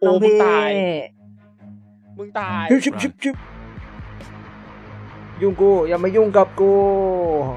โอ้น้องมึงพี่ตาย มึงตายชิบชิบชิบชิบยุ่งกูอย่ามายุ่งกับกู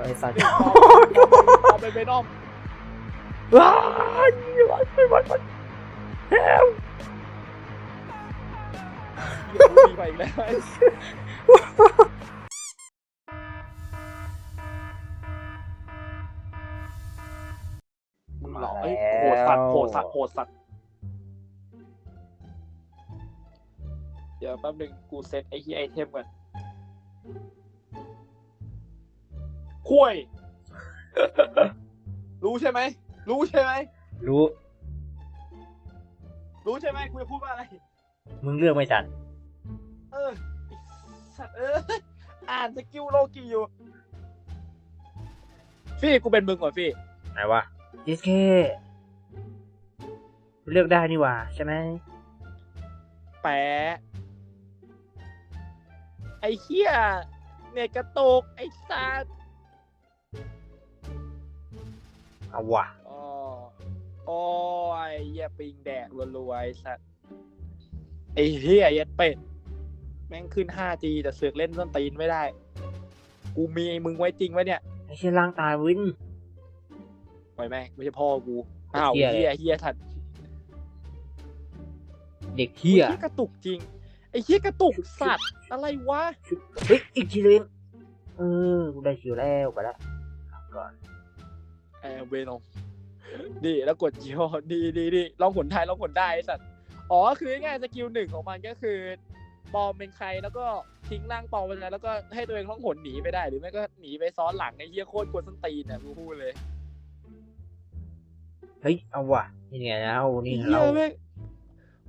ไอ้สัตว์เอาไปไปน้อมว้ายว้ายว้ายว้ายเฮ้ยมีไปอีกแล้วมึงหลอกเอ้ยโหดสัตว์โหดสัตว์โหดสัตว์ เดี๋ยวแป๊บหนึงกูเซตไอ้ที่ไอเทมก่อนคุยรู้ใช่ไหม รู้ใช่ไหม รู้ รู้ใช่ไหมกูจะพูดว่าอะไร มึงเลือกไม่ทัน เออไอ้สัตว์เออ อ่านสกิลโลกีอยู่ ฟี่กูเป็นมึงก่อนฟี่ ไหนวะยิสเคเลือกได้นี่หว่าใช่ไหมแปะไอ้เหี้ยเนี่ยกระตุกไอ้สัตว์เอาว่ะอ๋อโอ้ยเหี้ยปิงแดกรัวๆไอ้สัตว์ไอ้เหี้ยเย็ดเป็ด แม่งขึ้น 5G แต่เสือกเล่นส้นตีนไม่ได้ กูมีไอ้มึงไว้จริงไว้เนี่ยไอ้เชี่ยล่างตายวินไว้แม่งไม่ใช่พ่อกูอ้าวเหี้ยเหี้ยเหี้ยสัตว์เด็กเฮียไอ้เหี้ยกระตุกจริงไอ้ เหี้ยกระตุกสัตว์อะไรวะ เฮ้ยอีกทีเลยเออกูได้คิวแล้วไปละก่อนแอร์เวนอมดีแล้วกดจีโอดีดีดีลองผลไทายลองผลได้ไอ้สัตว์อ๋อคือง่ายๆสกิลหนึ่งของมันก็คือปลอมเป็นใครแล้วก็ทิ้งร่างปลอมไปแล้วแล้วก็ให้ตัวเองต้องหนหนีไปได้ หรือไม่ก็หนีไปซ้อนหลังไอ้เหี้ยโคตรกวนส้นตีนเนี่ยกูพูดเลยเฮ้ยเอาว่ะนี่ไงแล้วนี่ไอ้เหี้เรายแ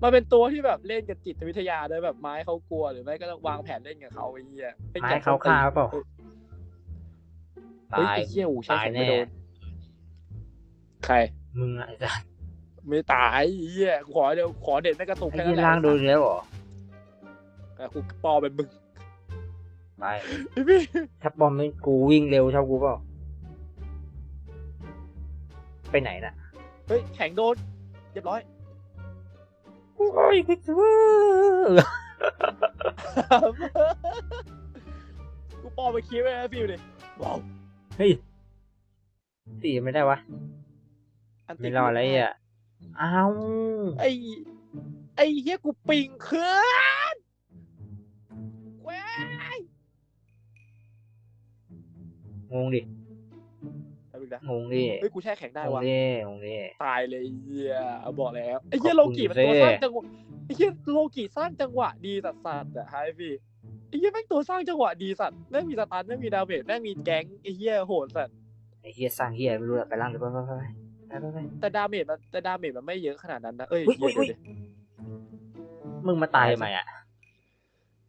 ม่งมันเป็นตัวที่แบบเล่นกับจิตวิทยาด้วยแบบไม้เขากลัวหรือไม่ก็วางแผนเล่นกับเขาไอ้เหี้ยเป็นไม้กับเขาฆ่าเปล่าเฮ้ยตายไอ้เหี้ยอูใช้ตายเข็มไม่แน่โดนใคร มึงอะไอ้สัสไม่ตายไอ้เหี้ยขอเดี๋ยวขอเด็ดไม่กระตุกไอ้แค่เหี้นั้ยนแหละล่างโดนแล้วเหรอแต่กูปอเป็นมึงไปพี่ถ้าบอมไม่กูวิ่งเร็วเท่ากูเปล่าไปไหนน่ะ เฮ้ยแข่งโดนเรียบร้อย โอ้ยพิกเซอร์กูปอไปคิดไว้นะฟิวดิว้าวเฮ้ยตีไม่ได้วะนติไม่รอดแล้วไอะอ้าวไอ้ไอ้เฮียกูปิงขึ้นเว้ยงงดิ แป๊บนึงนะงงดิเฮ้ยกูแช่แข็งได้งงวะดิงงดิตายเลยไอ้เฮียเอาบอกแล้วไอ้เฮียขโลอบคุณกิมันตัวเซ่สร้างจังหวะไอ้เฮียโลกิสร้างจังหวะดีสัสสัสๆอะไฮพี่ไอ้เฮียแม่งตัวสร้างจังหวะดีสัตว์แม่งมีสตันแม่งมีดาเมจแม่งมีแก๊งไอ้เฮียโหดสัตว์ไอ้เฮียสร้างเฮียไม่รู้อะไปล่างเลยไปไปไปไปไปไปแต่ดาเมจมันแต่ดาเมจมันไม่เยอะขนาดนั้นนะเอ้ยอุ๊ยเฮียอุ๊ยเดี๋ยวดิมึงมาตายทำไมอะ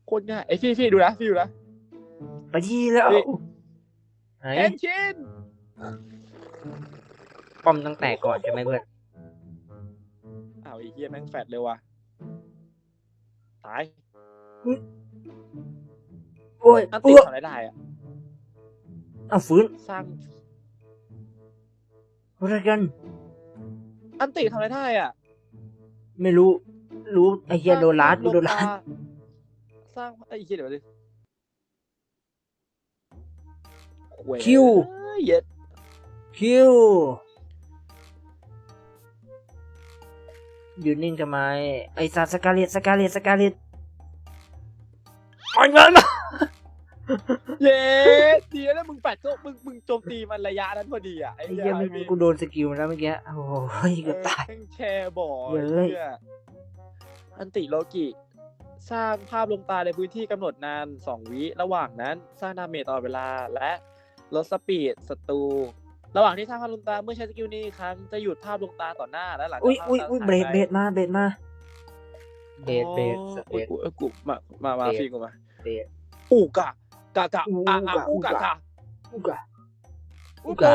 โคตรง่ายไอ้พี่พี่ดูนะพี่ดูนะไปที่แล้วเฮ้ยไหนเอนชิน ป้อมตั้งแต่ก่อนใช่ไหมเพื่อนอ้าวไอ้เฮียแม่งแฟดเลยว่ะตายโอ้ยอันเอติอทำอะไรได้อะเอาฟื้นสร้างอะไรกันอันติทำอะไรได้อะ ไม่รู้ รู้ไอ้เฮียโดนลัดกูโดนลัดสร้างไอ้เฮียเดี๋ยวดิหวยคิวเอ้ยเย็ดคิว อยู่นิ่งทำไม ไอ้สัตว์สกาเลตสกาเลตสกาเลตมันเงินเย็ดดีแล้วมึงแปดโจมึงมึงโจมตีมันระยะนั้นพอดีอะไอ้ไอ้เฮีเฮียยไอ้มันพี่กูโดนสกิลแล้วเมื่อกี้ โอ้ยเกือบตาย แม่งแชร์บ่อเย้ยเหี้ยอันติโลกิ สร้างภาพลวงตาในพื้นที่กำหนดนาน 2 วิ ระหว่างนั้น สร้างดาเมจตลอดเวลาและลดสปีดศัตรู ระหว่างที่สร้างภาพลวงตาเมื่อใช้สกิลนี้อีกครั้งจะหยุดภาพลวงตาต่อหน้าและหลังจากอุ้ยภาพอุ้ยลวงอุ้ยตาเบรดหายเบไปรดมาเบรดมา เบรดเบรดอ๋อสเปอุ๊ยดกูเออกูมามามาเบรดฟีกูมาเบรดอูกะกะกะอูอะอะกะอูกะอูกะกะอุกะ อูกะ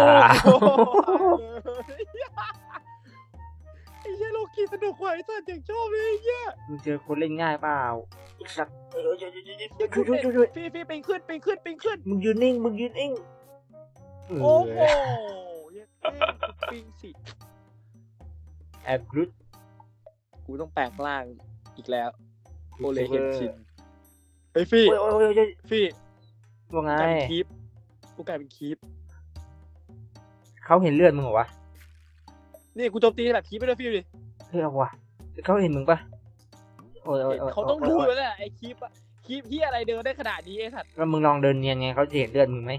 โอ้โหไอ้เหี้ยโลกีสนุกว่ะไอ้สัตว์อย่างชอบเลยไอ้เหี้ยมึงเจอคนเล่นง่ายเปล่าอีกสักเออช่วยช่วยช่วยช่ช่วยช่วยช่วยพี่พี่ปิงขึ้นปิงขึ้นปิงขึ้นมึงยืนนิ่งมึงยืนนิ่ง โอ้โหเย็ดแม่งปิ้งสิ แอบกรุดกูต้องแปลงร่างอีกแล้ว โอเลเฮนชินเฮ้ยฟี่โอ้ยโอ้ยโอ้ยฟี่ว่าไงกลายเป็นคีปกูกลายเป็นคีปเขาเห็นเลือดมึงเหรอวะนี่กูโจมตีแบบคีปไปด้วยฟี่ดิเฮ้ยเอาวะเขาเห็นมึงปะโอ้ยโอ้ยเขาต้องรู้อยู่แล้วแหละไอ้คีปอะคีปที่อะไรเดินได้ขนาดนี้ไอ้สัตว์แล้วมึงลองเดินเนียนไงเขาจะเห็นเลือดมึงไหม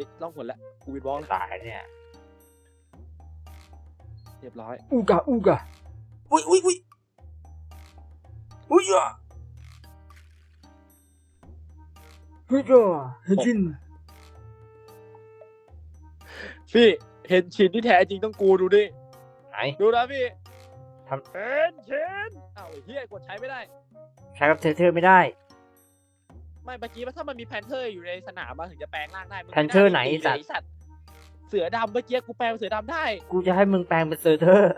ฮ้ยล่องผลละกูวิดบอลตายเนี่ยเรียบร้อยอูกะอูกะอุ้ยอุ้ยอุ้ยอุ้ยอะเฮ้ยจ้าเฮ้ยจินพี่เห็นชินที่แท้จริงต้องกูดูดิไหนดูนะพี่ทำเห็นชินอ้าวไอ้เฮียกดใช้ไม่ได้ ใช้กับเทเทอร์ไม่ได้ ไม่เมื่อกี้ว่าถ้ามันมีแพนเทอร์อยู่ในสนามมันถึงจะแปลงร่างได้มึงแพนเทอร์ไหนม่าสัตีตว์เลยอ้สัตว์เสือดำเมื่อกี้กูแปลงเป็นเสือดำได้ กูจะให้มึงแปลงเป็นเซอร์เทอร์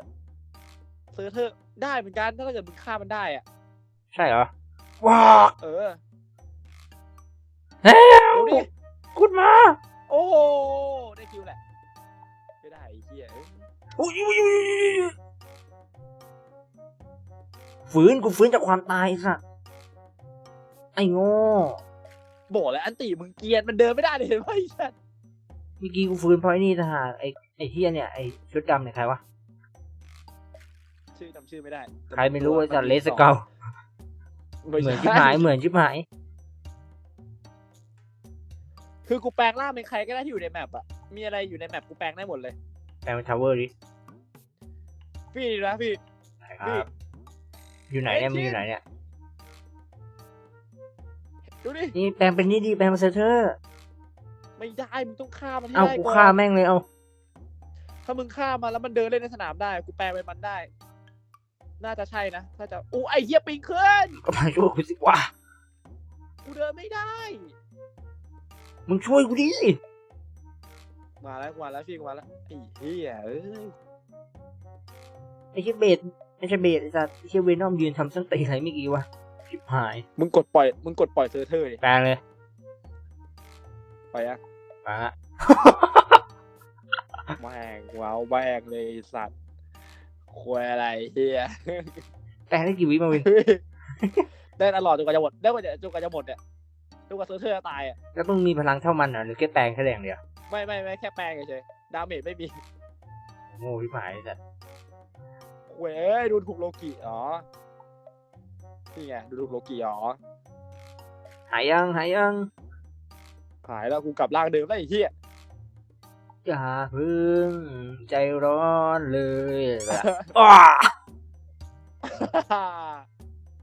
เสือเทอร์ได้เหมือนกันถ้าเกิดมึงฆ่ามันได้อะใช่เหรอว้าเออเฮ้ยดูดิกุดมา โอ้โหได้คิวแหละไม่ได้ไอ้เฮียเอ้ยอุ้ยอุ้ยอุ้ยอุ้ยฟื้นกูฟื้นจากความตายสัส ไอ้โง่บอกแล้วอันตีมึงเกรียนมันเดินไม่ได้เลยเห็นไหมไอ้สัตว์เมื่อกี้กูฟื้นเพราะไอ้นี่ทหารไอ้ไอ้เฮียเนี่ยไอ้ชุดดำเนี่ยใครวะชื่อจำชื่อไม่ได้ใครไม่รู้ไอ้สัตว์เลสเกาไม่เหมือนชิบใช่หายเหมือนชิบหาย คือกูแปลงร่างเป็นใครก็ได้ที่อยู่ในแมปอะมีอะไรอยู่ในแมปกูแปลงได้หมดเลยแปลงเป็นทาวเวอร์ดิพี่ดีนะพี่ครับอยู่ไหนเนี่ยมึงอยู่ไหนเนี่ย ดูดิ นี่แปลงเป็นนี่ดีแปลงเป็นเซอร์เทอร์ ไม่ได้ มึงต้องฆ่ามันให้เอาได้กูก่อนฆ่าแม่งเลยเอาถ้ามึงฆ่ามันแล้วมันเดินเล่นในสนามได้ กูแปลเป็นมันได้ น่าจะใช่นะ ถ้าจะอู้ไอเฮียปิงขึ้น ก็มาช่วยกูสิวะกูเดินไม่ได้ มึงช่วยกูดิมาแล้วกูมาแล้วพี่กูมาแล้วไอ้เฮียเอ้ย ไอ้เชี่ยเบสไม่ใช่เบสไอ้สัตว์ไอ้เชี่ยเวนอมยืนทำส้นตีนอะไรเมื่อกี้วะ ชิบหายมึงกดปล่อย มึงกดปล่อยเซอร์เทอร์ดิ แปลงเลยไปอะมาละแม่งว้าวแม่งเลยไอ้สัตว์ควยอะไรเฮีย แปลงได้กี่วิมาวินได้ตลอดจนกว่าจะหมดได้กว่าจะจนกว่าจะหมดเนี่ยจนกว่าเซอร์เทอร์จะตายอะ แล้วต้องมีพลังเท่ามันเหรอหรือแค่แปลงแค่แรงเดียวไม่ไม่ไม่แค่แปลงเฉยๆดาเมจไม่มีโง่ชิบหายไอ้สัตว์ เว้ยดูถูกโลกิอ๋อ นี่ไงดูถูกโลกิอ๋อหายยังหายยังหายแล้วกูกลับร่างเดิมแล้วไอ้เหี้ยอย่าเพึ่งใจร้อนเลยแบบอ้า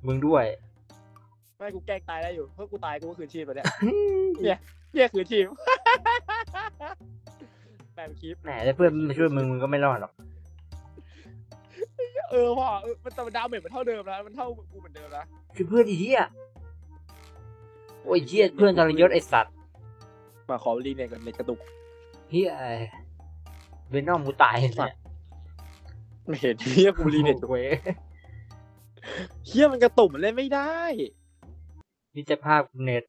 มึงด้วย ไม่กูแกล้งตายได้อยู่เพื่อกูตายกูก็คืนชีพไปเนี่ยเนี่ยเหี้ยคืนชีพแปลงคลิปแหมถ้าเพื่อนมาช่วยมึงมึงก็ไม่รอดหรอก เออพ่อเออมันแต่มันดาเมจมันเท่าเดิมนะมันเท่ากูเหมือนเดิมนะคือเพื่อนไอีเหี้ยโอ้ยเหี้ยเพื่อนทรยศไอสัตว์มาขอรีเนยกับเน็ตกระตุกเหี้ยไอ้เวนอมกูตายเนี่ยไม่เห็นเหี้ยกูรีเน็ตเว้ยเหี้ยมันกระตุกมันเล่นไม่ได้นี่จะภาพกูเน็ต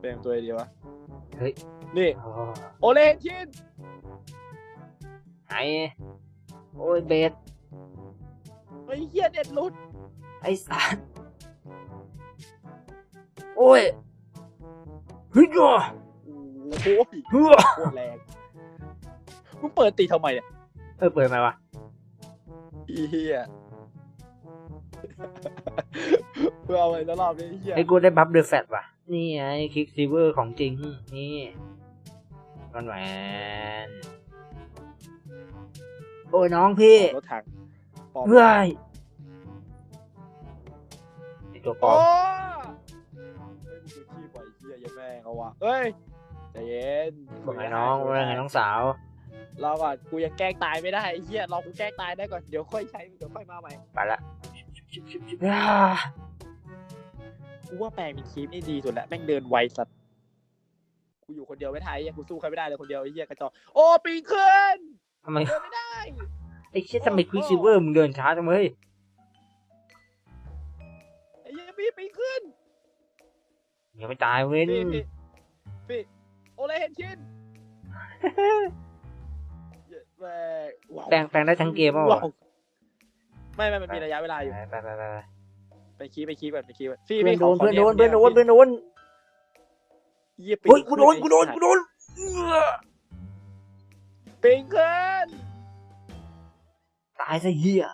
เป็นตัวเดียววะเฮ้ยนี่อ๋อโอเลนชิน หายโอ้ยเบสไอ้เหี้ยเด็ดหลุดไอ้สัตว์โอ้ยเฮ้ยจ้ะโอ้โหเฮ้ยโคตรแรงมึงเปิดตีทำไมเนี่ยเออเปิดไหมวะอีเหี้ยเพื่อเอาไว้แล้วรอบนี้ไอ้เหี้ยไอ้กูได้บัฟเดอะแฟตว่ะ นี่ไงคลิกซีเวอร์ของจริง นี่ก้อนแหวน โอ้ยน้องพี่ รถถังปลอมเฮ้ยไอตัวปลอโอ้มเฮ้ยมึงคือขี้ปล่อยเหี้ยอยังแม่งเอาวะเอ้ยใจเย็นว่าไงน้องว่าไงน้องสาวรอก่อนกูยังแกล้งตายไม่ได้ไอ้เหี้ยรอกูแกล้งตายได้ก่อนเดี๋ยวค่อยใช้เดี๋ยวค่อยมาใหม่ไปละอ่ากูว่าแปลงเป็นคีปนี่ดีสุดแล้วแม่งเดินไวสัตว์กูอยู่คนเดียวไม่ทันไอ้เหี้ยกูสู้ใครไม่ได้เลยคนเดียวไอ้เหี้ยกระจอกโอ้ปีนขึ้น ทำไม เดินไม่ได้ ไอ้เชี่ยทำไมควิกซีเวอร์มึงเดินช้าจังเว้ยไอ้เหี้ยพี่ปีนขึ้นอย่าไปตายเว้นพี่พี่พี่โอเลเห็นชินเย็ดแม่ว้าวแปลงแปลงได้ทั้งเกมเปล่าวะว้าวไม่ไม่มันมีระยะเวลาอยู่ ไปไปไปไปไปคีบไปคีบก่อนไปคีบก่อนพี่เพื่อนพี่โดนขเพื่อนโดนขเพื่อนโดนยเพื่อนโดนเยี่ยปิงเฮ้ยกูโดนขึ้กูโดนไอ้กูโดน ปิงขึ้นตายซะเหี้ย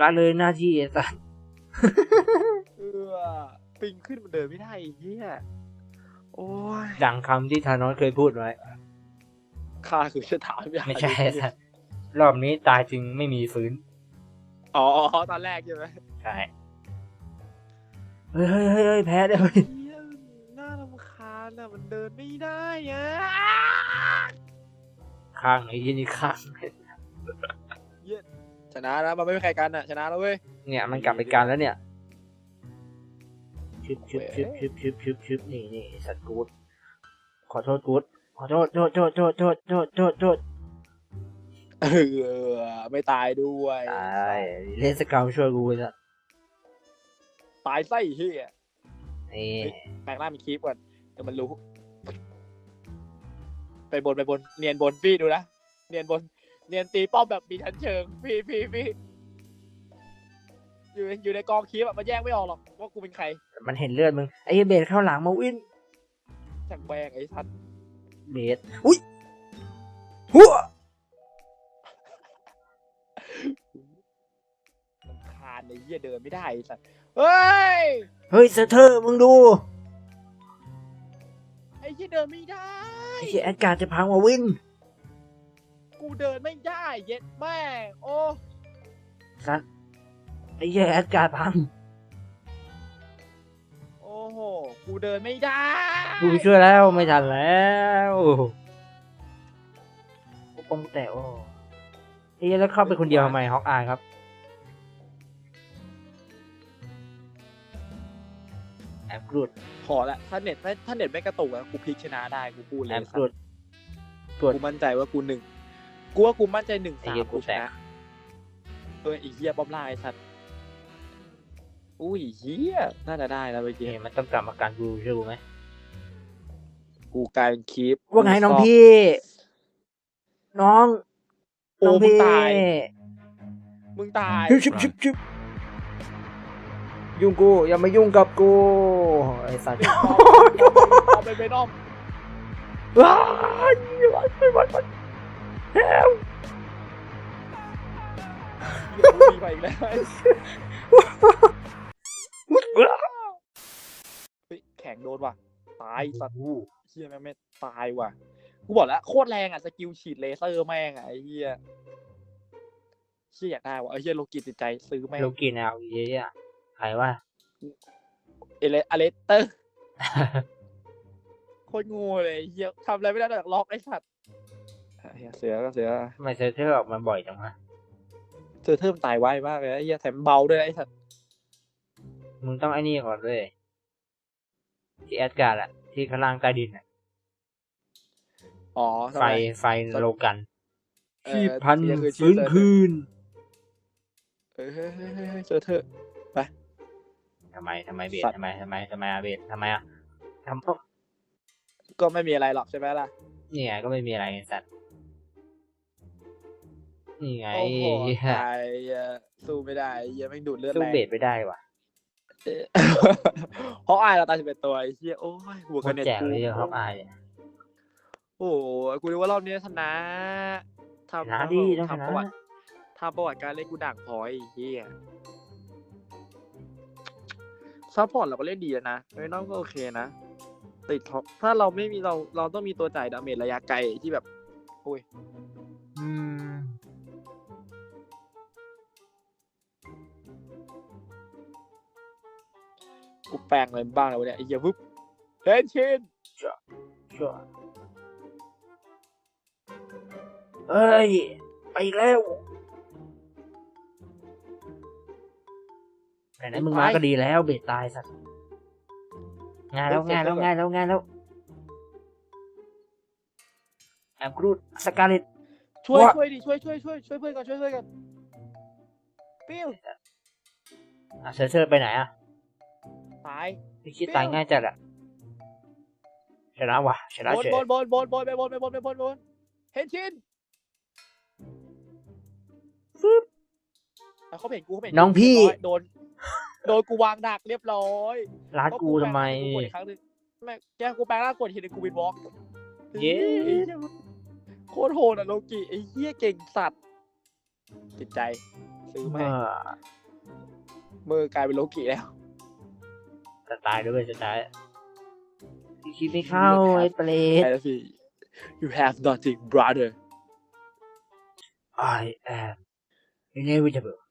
ละเลยหน้าที่ไอ้สัสเออปิงขึ้นมันเดินไม่ได้ไอ้เหี้ยโอ้ยดังคำที่ธานอสเคยพูดไว้ ข้าคือชะถามอย่างไม่ใช่ไอ้สัสรอบนี้ตายจึงไม่มีฟื้น อ๋อ ตอนแรกใช่ไหมใช่ เฮ้ยเฮ้ยเฮ้ยเฮ้ยแพ้ได้เว้ยเหี้ยน่ารำคาญอะมันเดินไม่ได้อะข้างไอ้ยี่นี่ข้างชนะแล้วมันไม่มีใครกันอะ ชนะแล้วเว้ย เนี่ยมันกลับไปการแล้วเนี่ยชึบชึบชึบชึบชึบชึบชึบนี่นี่ไอ้สัตว์กูดขอโทษกูดขอโทษโทษโทษโทษโทษโทษโทษโทษเออไม่ตายด้วยตายเล่นสเกาวช่วยกูไอ้สัตว์ตายไส้เฮียนี่แปลงร่างมีคลิปก่อนเดี๋ยวมันรู้ ไปบนไปบน เนียนบนพี่ดูนะเนียนบน เนียนตีป้อมแบบมีชั้นเชิง พี่พี่พี่อยู่อยู่ในกองคลิปอะมันแยกไม่ออกหรอกว่ากูเป็นใครมันเห็นเลือดมึงไอ้เหี้ยเบสเข้าหลังมาวินจากแบงไอ้ทันเบสอุ้ยหัวมันคานไอ้เหี้ยเดินไม่ได้ไอ้สัสเฮ้ย เฮ้ยเซอร์เทอร์มึงดู ไอ้เหี้ยเดินไม่ได้ ไอ้เหี้ยแอดการ์ดจะพังมาวิน กูเดินไม่ได้ เย็ดแม่งโอ้สัตว์ไอ้เหี้ยแอดการ์ดพัง โอ้โห กูเดินไม่ได้กูไปช่วยแล้วไม่ทันแล้วกูปงแต่โอ้ไอ้เหี้ยแล้วเข้าไปคนเดียวทำไมฮอกอายครับ แอมกรูดขอละถ้าเน็ตไม่ถ้าเน็ตไม่กระตุกอะกูพลิกชนะได้กูพูดเลแอยมสักรูสดตรวจกูมั่นใจว่ากูหนึ่งกูว่ากูมั่นใจหนึ่งไอ้สาเหี้มยกูกูชแตกนะเออไอีเหี้ยป้อมล่าไอ้สัตว์อุ้ยเหี้ยน่าจะได้แล้วเมื่อกี้เห็นมันต้องกลับมาการกูเชื่อกูไหมกูกลายเป็นคลิปว่าไงน้องพี่ น้องโอ้น้องมึงพี่ตาย มึงตายชิบชิบชิบชิบ ยุ่งกู อย่ามายุ่งกับกู ไอ้สัตว์เอาไปไปน้อมว้ายว้ายว้ายว้ายว้ายแฮมมีไปอีกแล้วแข็งโดนว่ะ ตายสัตว์เฮียแม่งไม่ตายว่ะ กูบอกแล้วโคตรแรงอะสกิลฉีดเลเซอร์แม่งอะไอ้เฮียเฮียอยากได้ว่ะไอ้เฮียโลกิติดใจซื้อแม่งโลกินเอาเยอะ ใครว่า เอเลอเลสเตอร์ โคตรโงูเลยไอ้เฮียทำอะไรไม่ได้นอกจากล็อกไอ้สัตว์อะเหี้ยเสือก็เสือทำไมเซอร์เทอร์ออกมาบ่อยจังวะเจอเทิมตายไวมากเลยไอ้เฮียแถมเบาด้วยนะไอ้สัตว์มึงต้องไอ้นี่ก่อนเลยที่แอดการ์ดอะที่ข้างล่างใต้ดินอะอ๋อทำไฟไมไฟโลกันเอ่อที่พันที่คือชื่ฟื้อนเซิร์ฟคืน เออเฮ้ยเฮ้ยเฮ้ยเฮ้ยเจอเธอทำไมทำไมเบสสัตว์ ทำไมทำไมทำไมอะเบสทำไมอะทำปุ๊บก็ไม่มีอะไรหรอกใช่ไหมล่ะ นี่ไงก็ไม่มีอะไรไงสัตว์นี่ไงโอ้โหเหี้ยตายเหี้ยสู้ไม่ได้เฮียแม่งดูดเลือดสู้แรง เบสไม่ได้ว่ะเออเพราะอายเราตายสิบเอ็ดตัวไอ้เฮียโอ้ยหัวโคคะตแนรนแจกกูเลยฮอกอายเนี่ย โอ้โหกูนึกว่ารอบนี้ชนะทำชนะดิต้องชทำนะประวัติทำประวัติการเล่นกูดักพอไอ้เฮีย ซัพพอร์ตเราก็เล่นดีแล้วนะไม่น้องก็โอเคนะ ติดท็อปถ้าเราไม่มีเราเราต้องมีตัวจ่ายดาเมจระยะไกลที่แบบอืมกูแปลงอะไรบ้างแล้วะเนี่ยไอ้เหี้ยปุ๊บเฮ้ยชินชัวร์เอ้ย ไปอีกแล้ว ไหนๆมึงมาก็ดีแล้วเบสตายสัตว์ง่ายแล้วง่ายแล้วง่ายแล้วง่ายแล้วแอมกรูดสกาเลตช่วยว่าช่วยดิช่วยช่วยช่วยช่วยเพื่อนกันช่วยเพื่อนกันปิ้วอะเซอร์เซอร์ไปไหนอะตายพี่คิดตายง่ายจัดอะเซชนะว่ะชนะบนเฉยบนบนบนบนไปบนไปบนไปบนบนเห็นชินอะเขาเห็นกูเขาเห็นกูน้องพี่เรียบร้อยโดน โดนกูวางดักเรียบร้อยร้านกูทำไมก็กูแปลงร่างกูกดอีกครั้งหนึงแม่งแกกูแปลงร่างกดทีนึงกูวินบล็อกเย้ไอ้เหี้ยโคตรโหดอะโลกิไอ้เหี้ยเก่งสัตว์ติดใจ ซื้อมาเออมือกลายเป็นโลกิแล้วจะตายด้วยจะตายพี่คิดไม่เข้าไอ้เปรตไอ้ละพี่ you have nothing brother I am inevitable no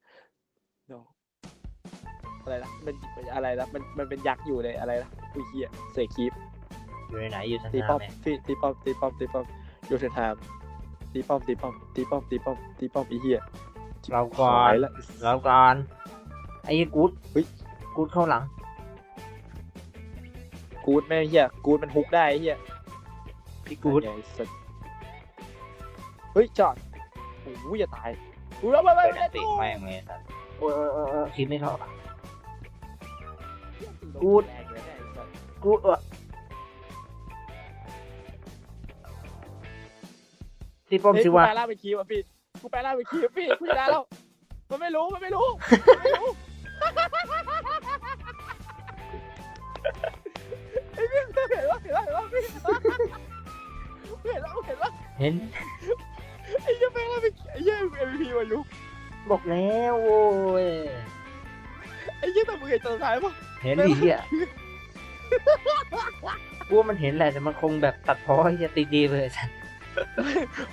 อะไรนะมันอะไรนะมันมันเป็นยักษ์อยู่เลยอะไรนะอุ้ยเหี้ยเสกคีปอยู่ในไหนอยู่ทันตีนาป้อมไหมตีตีป้อมตีป้อมตีป้อมโยเทนไทม์ตีป้อมตีป้อมตีป้อมตีป้อมตีป้อมไอ้เหี้ยเราก่อนหายละเราก่อนไอ้กูดเฮ้ยกูดเข้าหลัง กูดแม่งเหี้ยกูดมันฮุกได้ไอ้เหี้ยพี่กูดไงสัสเฮ้ยจอดโอ้ยอย่าตายอุ้ยแล้วไม่ไม่เป็นไม่ติตู้แม่งเลยสัสโอ้ยโอ้ยโอ้ยโอ้ยคิดไม่เข้ากูดแรง เลยเนี่ยไอ้สัสกูดเออตีป้อมเฮ้ยสิกูวะแปลร่างเป็นคีบอะพี่กูแปลร่างเป็นคีบพี่กูชนะแล้วมันไม่รู้มันไม่รู้มันไม่รู้ไอ้พี่เห็นว่าเห็นว่าเห็นว่าพี่เห็นแล้วเห็นว่าเห็น ไอ้เหี้ยังแปลร่างเป็นไอ้เหี้ยัง MVP วายุบอกแล้วโว้ยไอ้เหี้ยังแต่มึงเห็นตอนสุดท้ายปะ เห็นดิเฮียกูว่ามันเห็นแหละแต่มันคงแบบตัดพ้อเฮียตีดีไปเลยสัส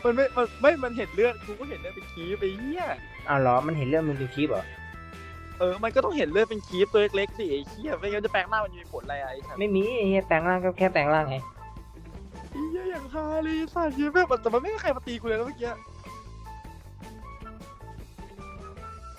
มันไม่มันไม่มันเห็นเลือดกูก็เห็นเลือดเป็นคีบไอ้เหี้ยอ้าวเหรอมันเห็นเรื่องมึงเป็นคลิปเหรอเออ มันก็ต้องเห็นเลือดเป็นคีบตัวเล็กๆสิไอ้เหี้ยไม่งั้นจะแปลงร่างมันจะมีผลอะไรอะไอ้สัสไม่มีไอ้เฮียแปลงร่างก็แค่แปลงร่างไงไอ้เหี้ยอย่างฮาเลยสัตว์เหี้ยแบบแต่มันไม่มีใครมาตีกูเลยนะเมื่อกี้